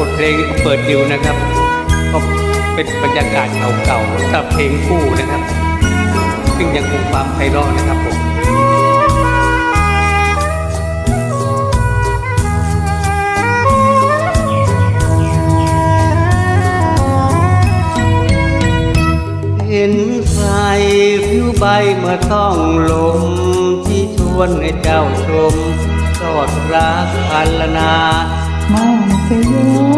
บทเพลงที่ผมเปิดดิวนะครับก็เป็นบรรยากาศเก่าๆกับเพลงคู่นะครับ ซึ่งยังคงความไพเราะนะครับผมเห็นใครผิวใบเมื่อต้องลม ที่ชวนให้เจ้าชมสอดรักพันละนามาเสยร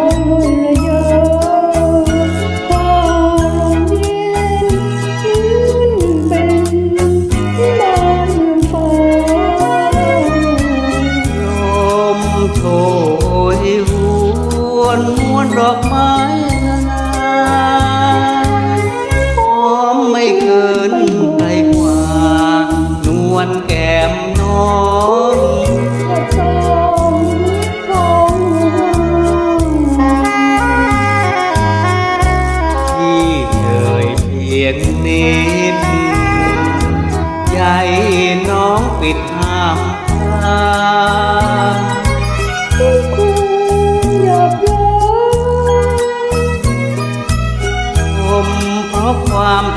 ยหวนม้วนดอกไม้นานาหอมไม่เกินไกลกว่านวลแก้มน้องที่เคยเพียงนิดใหญ่น้องปิดห้ามทา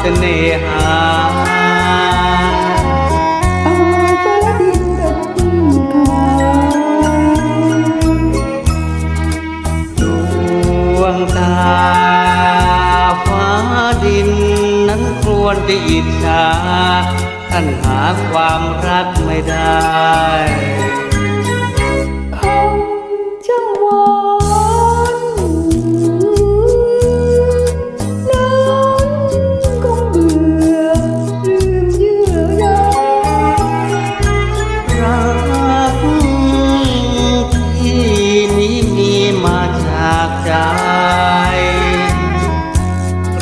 สน่หาอาฟ้าดินดับขาดวงตาฟ้าดินนั้นควรจะอิจฉาท่านหาความรักไม่ได้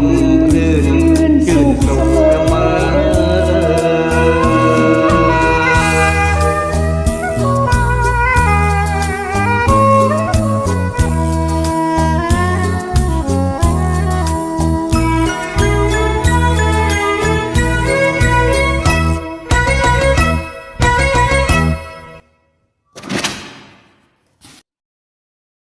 Augenblick.